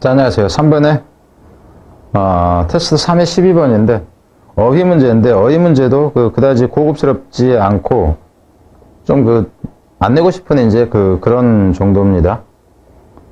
자, 안녕하세요. 3번에 어, 테스트 3의 12번인데 어휘 문제인데 어휘 문제도 그 그다지 고급스럽지 않고 좀 그 안 내고 싶은 이제 그 그런 정도입니다.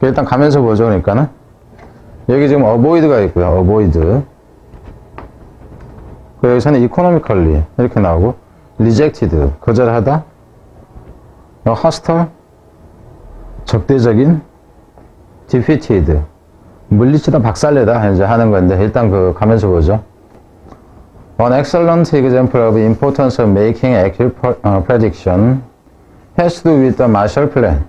일단 가면서 보죠. 그러니까는 여기 지금 avoid가 있고요. avoid. 그 여기서는 economically 이렇게 나오고 rejected 거절하다. 어, hostile 적대적인 defeated 물리치다 박살내다 이제 하는 건데 일단 그 가면서 보죠. An excellent example of importance of making accurate 어, prediction has to do with the Marshall Plan.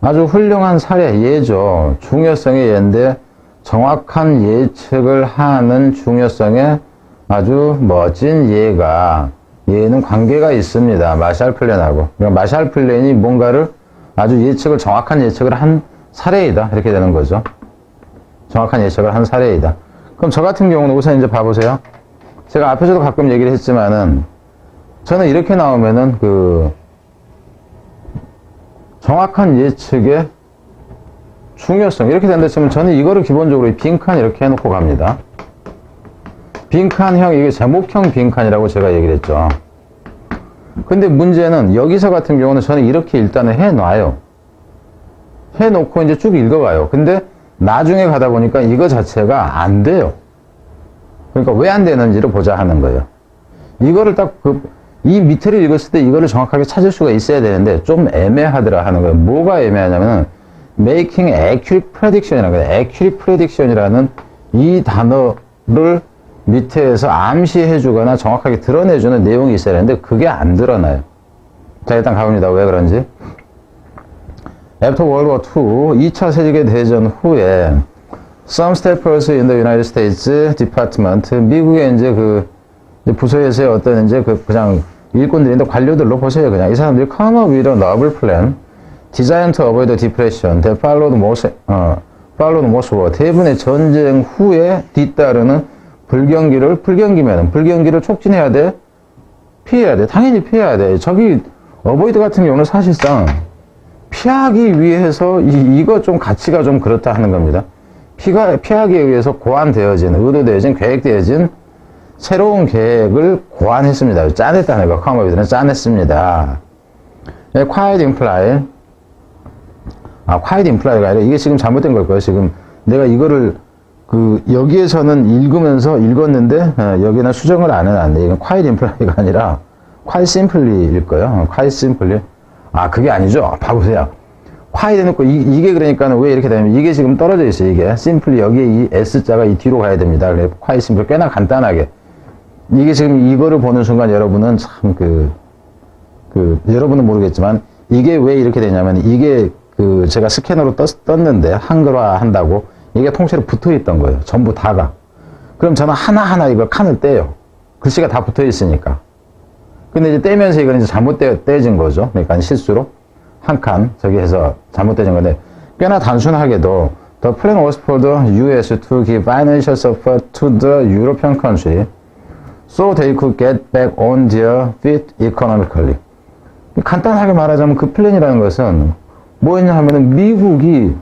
아주 훌륭한 사례 예죠. 중요성의 예인데 정확한 예측을 하는 중요성의 아주 멋진 예가 예는 관계가 있습니다. 마샬 플랜하고. 그러니까 마샬 플랜이 뭔가를 아주 예측을 정확한 예측을 한 사례이다. 이렇게 되는 거죠. 정확한 예측을 한 사례이다. 그럼 저 같은 경우는 우선 이제 봐보세요. 제가 앞에서도 가끔 얘기를 했지만은 저는 이렇게 나오면은 그 정확한 예측의 중요성 이렇게 된다 치면 저는 이거를 기본적으로 이 빈칸 이렇게 해놓고 갑니다. 빈칸형 이게 제목형 빈칸이라고 제가 얘기를 했죠. 근데 문제는 여기서 같은 경우는 저는 이렇게 일단은 해놔요. 해놓고 이제 쭉 읽어가요. 근데 나중에 가다 보니까 이거 자체가 안 돼요. 그러니까 왜 안 되는지를 보자 하는 거예요. 이거를 딱 그, 이 밑에를 읽었을 때 이거를 정확하게 찾을 수가 있어야 되는데 좀 애매하더라 하는 거예요. 뭐가 애매하냐면은 making accurate prediction이라는 거예요. accurate prediction이라는 이 단어를 밑에서 암시해 주거나 정확하게 드러내 주는 내용이 있어야 되는데 그게 안 드러나요. 자, 일단 가봅니다. 왜 그런지. After World War II, 2차 세계 대전 후에 some staffers in the United States Department, 미국의 이제 그 부서에서의 어떤 이제 그 그냥 일꾼들인데 관료들로 보세요. 그냥 이 사람들이 come up with a novel plan designed to avoid the depression that followed most, 어, followed most war. 대부분의 전쟁 후에 뒤따르는 불경기를 불경기면은 불경기를 촉진해야 돼. 피해야 돼. 당연히 피해야 돼. 저기 어보이드 같은 경우는 사실상 피하기 위해서 이, 이거 좀 가치가 좀 그렇다 하는 겁니다. 피가, 피하기 위해서 고안되어진, 의도되어진, 계획되어진 새로운 계획을 고안했습니다. 짜냈다는 거, 카모비드는 짜냈습니다. 네, quiet imply. 아, quiet imply가 아니라 이게 지금 잘못된 걸 거예요. 지금 내가 이거를 그, 여기에서는 읽으면서 읽었는데, 어, 여기는 수정을 안 해놨네. 이건 quiet imply가 아니라 quite simply일 거예요. 어, quite simply. 아, 그게 아니죠. 봐보세요. 콰이 해놓고 이, 게 그러니까는 왜 이렇게 되냐면 이게 지금 떨어져 있어요. 이게 심플리 여기에 이 S자가 이 뒤로 가야 됩니다. 그래 콰이 심플 꽤나 간단하게 이게 지금 이거를 보는 순간 여러분은 참그 그 여러분은 모르겠지만 이게 왜 이렇게 되냐면 이게 그 제가 스캐너로 떴, 떴는데 한글화 한다고 이게 통째로 붙어 있던 거예요. 전부 다가. 그럼 저는 하나하나 이걸 칸을 떼요. 글씨가 다 붙어 있으니까. 근데 이제 떼면서 이건 이제 잘못 떼, 떼진 거죠. 그러니까 실수로. 한 칸, 저기 해서 잘못된 건데, 꽤나 단순하게도, The plan was for the US to give financial support to the European country, so they could get back on their feet economically. 간단하게 말하자면 그 플랜이라는 것은 뭐였냐 하면은 미국이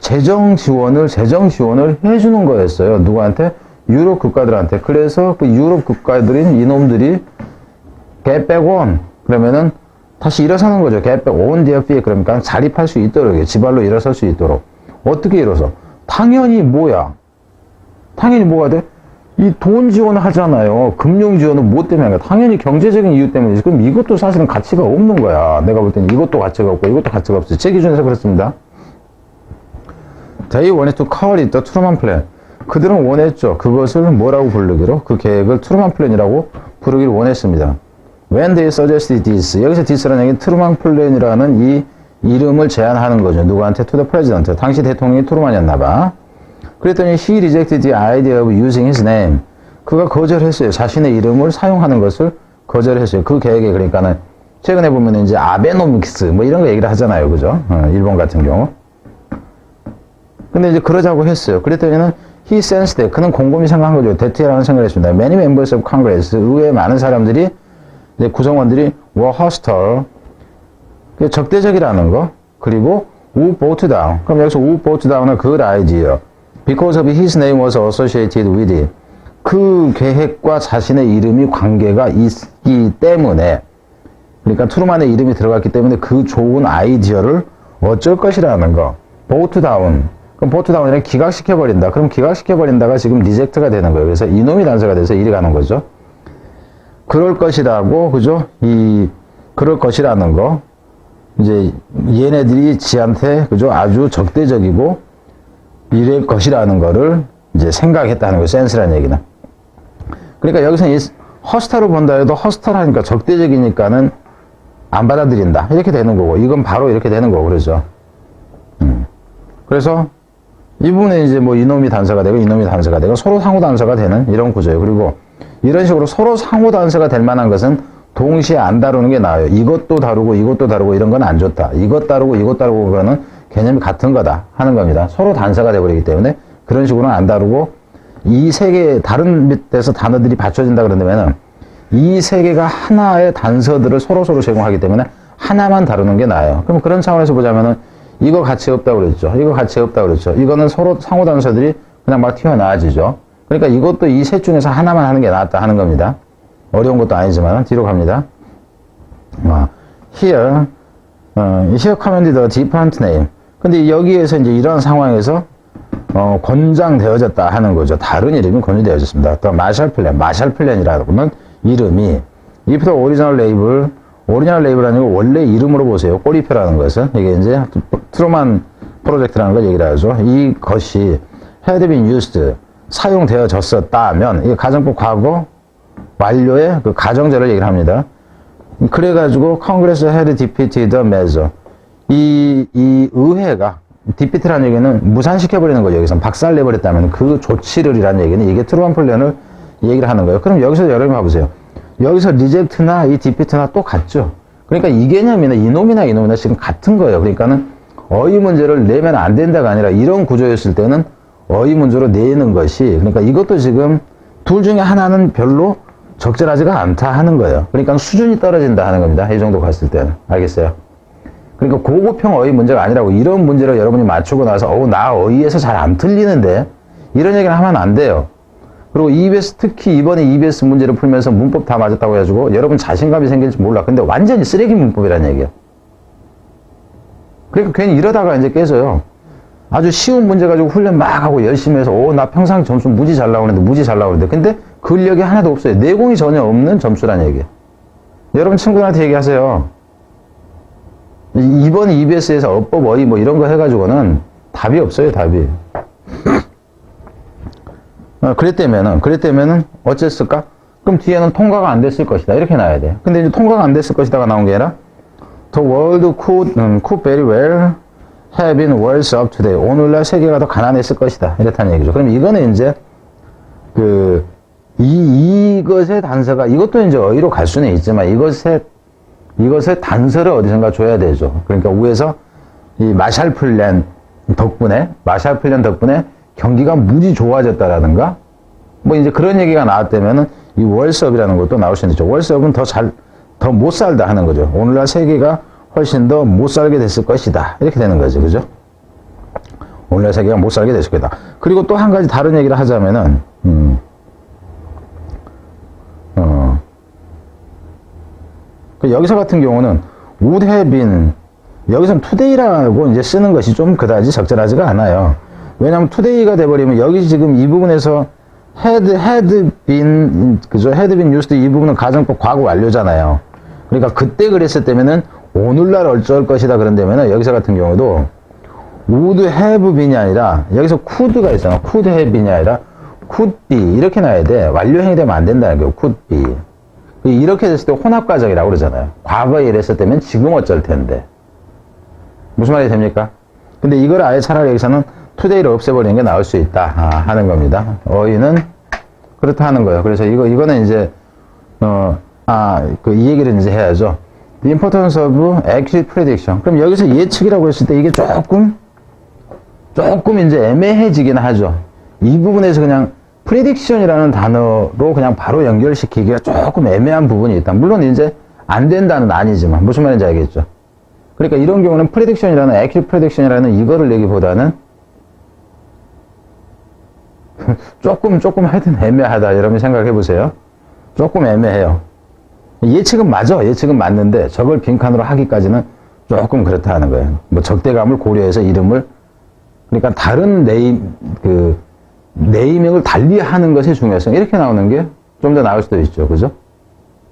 재정 지원을, 재정 지원을 해주는 거였어요. 누구한테? 유럽 국가들한테. 그래서 그 유럽 국가들인 이놈들이 back on. 그러면은 다시 일어서는 거죠. get back on their feet. 그러니까 자립할 수 있도록, 지발로 일어설 수 있도록. 어떻게 일어서? 당연히 뭐야? 당연히 뭐가 돼? 이 돈 지원을 하잖아요. 금융 지원은 뭐 때문에? 당연히 경제적인 이유 때문이지. 그럼 이것도 사실은 가치가 없는 거야. 내가 볼 때는 이것도 가치가 없고 이것도 가치가 없어. 제 기준에서 그렇습니다. They wanted to call it the Truman Plan. 그들은 원했죠. 그것을 뭐라고 부르기로? 그 계획을 트루만 플랜이라고 부르기를 원했습니다. When they suggested this. 여기서 this라는 얘기는 트루만 플랜이라는 이 이름을 제안하는 거죠. 누구한테? To the president. 당시 대통령이 트루만이었나 봐. 그랬더니 he rejected the idea of using his name. 그가 거절했어요. 자신의 이름을 사용하는 것을 거절했어요. 그 계획에 그러니까는 최근에 보면 이제 아베노믹스 뭐 이런 거 얘기를 하잖아요. 그죠? 어, 일본 같은 경우. 근데 이제 그러자고 했어요. 그랬더니는 he sensed 그는 곰곰이 생각한 거죠. 대퇴라는 생각을 했습니다. Many members of Congress 의회 많은 사람들이 이제 구성원들이 were hostile 적대적이라는 거 그리고 who voted down 그럼 여기서 who voted down은 good idea because of his name was associated with it. 그 계획과 자신의 이름이 관계가 있기 때문에 그러니까 트루만의 이름이 들어갔기 때문에 그 좋은 아이디어를 어쩔 것이라는 거. 보트 다운. 그럼 보트 다운이랑 기각시켜버린다. 그럼 기각시켜버린다가 지금 리젝트가 되는 거예요. 그래서 이놈이 단서가 돼서 이리 가는 거죠. 그럴 것이라고, 그죠? 이, 그럴 것이라는 거. 이제 얘네들이 지한테, 그죠? 아주 적대적이고 이럴 것이라는 거를 이제 생각했다는 거예요. 센스라는 얘기는. 그러니까 여기서 이 허스타로 본다 해도 허스타라니까 적대적이니까는 안 받아들인다. 이렇게 되는 거고, 이건 바로 이렇게 되는 거고, 그러죠. 음. 그래서 이 부분에 이제 뭐 이놈이 단서가 되고 이놈이 단서가 되고 서로 상호 단서가 되는 이런 구조예요. 그리고 이런 식으로 서로 상호 단서가 될 만한 것은 동시에 안 다루는 게 나아요. 이것도 다루고 이것도 다루고 이런 건 안 좋다. 이것 다루고 이것 다루고 그거는 개념이 같은 거다 하는 겁니다. 서로 단서가 돼버리기 때문에 그런 식으로는 안 다루고 이 세 개 다른 밑에서 단어들이 받쳐진다 그런다면은 이 세 개가 하나의 단서들을 서로 서로 제공하기 때문에 하나만 다루는 게 나아요. 그럼 그런 차원에서 보자면은 이거 가치 없다고 그랬죠. 이거 가치 없다고 그랬죠. 이거는 서로 상호 단서들이 그냥 막 튀어나와지죠. 그러니까 이것도 이 셋 중에서 하나만 하는 게 낫다 하는 겁니다. 어려운 것도 아니지만 뒤로 갑니다. 어, here, 어, here commanded a different name. 근데 여기에서 이제 이런 상황에서 어, 권장되어졌다 하는 거죠. 다른 이름이 권유되어졌습니다. 또 마샬 플랜, 마샬 플랜이라고는 이름이 if the original label, 오리지널 레이블 아니고 원래 이름으로 보세요. 꼬리표라는 것은 이게 이제 트루만 프로젝트라는 걸 얘기를 하죠. 이것이 had been used 사용되어졌었다면 이게 가정법 과거 완료의 그 가정제를 얘기를 합니다. 그래가지고 Congress had defeated the measure. 이, 이 의회가 디피트라는 얘기는 무산시켜버리는 거죠. 여기서 박살내버렸다면 그 조치를 이라는 얘기는 이게 트루만 플랜을 얘기를 하는 거예요. 그럼 여기서 여러분 봐보세요. 여기서 리젝트나 이 디피트나 똑같죠. 그러니까 이 개념이나 이놈이나 이놈이나 지금 같은 거예요. 그러니까는 어휘 문제를 내면 안 된다가 아니라 이런 구조였을 때는 어휘 문제로 내는 것이 그러니까 이것도 지금 둘 중에 하나는 별로 적절하지가 않다 하는 거예요. 그러니까 수준이 떨어진다 하는 겁니다. 이 정도 갔을 때는. 알겠어요? 그러니까 고급형 어휘 문제가 아니라고 이런 문제를 여러분이 맞추고 나서 어우 나 어휘에서 잘 안 틀리는데 이런 얘기를 하면 안 돼요. 그리고 EBS 특히 이번에 EBS 문제를 풀면서 문법 다 맞았다고 해가지고 여러분 자신감이 생길지 몰라. 근데 완전히 쓰레기 문법이라는 얘기예요. 그러니까 괜히 이러다가 이제 깨져요. 아주 쉬운 문제 가지고 훈련 막 하고 열심히 해서 오 나 평상 점수 무지 잘 나오는데 무지 잘 나오는데 근데 근력이 하나도 없어요. 내공이 전혀 없는 점수라는 얘기예요. 여러분 친구들한테 얘기하세요. 이번 EBS에서 어법 어휘 뭐 이런 거 해가지고는 답이 없어요. 답이. 어, 그랬다면은, 그랬다면은, 어쨌을까? 그럼 뒤에는 통과가 안 됐을 것이다. 이렇게 나와야 돼. 근데 이제 통과가 안 됐을 것이다가 나온 게 아니라, The world could, um, could very well have been worse up today. 오늘날 세계가 더 가난했을 것이다. 이렇다는 얘기죠. 그럼 이거는 이제, 그, 이, 이것의 단서가, 이것도 이제 어휘로 갈 수는 있지만, 이것의, 이것의 단서를 어디선가 줘야 되죠. 그러니까 위에서 이 마샬 플랜 덕분에, 마샬 플랜 덕분에 경기가 무지 좋아졌다라든가 뭐 이제 그런 얘기가 나왔다면은 이 월수업이라는 것도 나올 수 있죠. 월수업은 더 잘, 더 못 살다 하는 거죠. 오늘날 세계가 훨씬 더 못 살게 됐을 것이다. 이렇게 되는 거죠. 그죠? 오늘날 세계가 못 살게 됐을 거다. 그리고 또 한 가지 다른 얘기를 하자면은, 음, 어, 그 여기서 같은 경우는 been, 여기서는 today라고 이제 쓰는 것이 좀 그다지 적절하지가 않아요. 왜냐하면 today가 돼버리면 여기 지금 이 부분에서 had, had been, 그죠? had been used 이 부분은 가정법 과거 완료잖아요. 그러니까 그때 그랬을 때면은 오늘날 어쩔 것이다 그런다면은 여기서 같은 경우도 have been이 아니라 여기서 could가 있잖아. have been이 아니라 be 이렇게 나야 돼. 완료형이 되면 안 된다는 거예요. be. 이렇게 됐을 때 혼합과정이라고 그러잖아요. 과거에 이랬을 때면 지금 어쩔 텐데. 무슨 말이 됩니까? 근데 이걸 아예 차라리 여기서는 투데이를 없애버리는 게 나을 수 있다 아, 하는 겁니다. 어휘는 그렇다 하는 거예요. 그래서 이거 이거는 이제 어 아 그 이 얘기를 이제 해야죠. The importance of accurate prediction. 그럼 여기서 예측이라고 했을 때 이게 조금 조금 이제 애매해지긴 하죠. 이 부분에서 그냥 prediction이라는 단어로 그냥 바로 연결시키기가 조금 애매한 부분이 있다. 물론 이제 안 된다는 아니지만 무슨 말인지 알겠죠. 그러니까 이런 경우는 prediction이라는 accurate prediction이라는 이거를 내기보다는 조금, 조금 하여튼 애매하다. 여러분 생각해 보세요. 조금 애매해요. 예측은 맞아. 예측은 맞는데 저걸 빈칸으로 하기까지는 조금 그렇다 하는 거예요. 뭐 적대감을 고려해서 이름을 그러니까 다른 네임 그 네이밍을 달리 하는 것의 중요성 이렇게 나오는 게 좀 더 나을 수도 있죠. 그죠?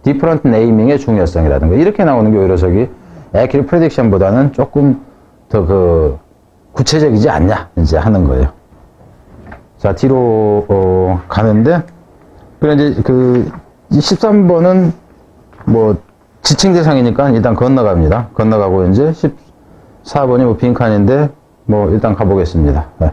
디퍼런트 네이밍의 중요성이라든가 이렇게 나오는 게 오히려 저기 에큐리 프레딕션보다는 조금 더 그 구체적이지 않냐 이제 하는 거예요. 자 뒤로 어, 가는데 그래 이제 그 13번은 뭐 지칭 대상이니까 일단 건너갑니다. 건너가고 이제 14번이 뭐 빈칸인데 뭐 일단 가보겠습니다. 네.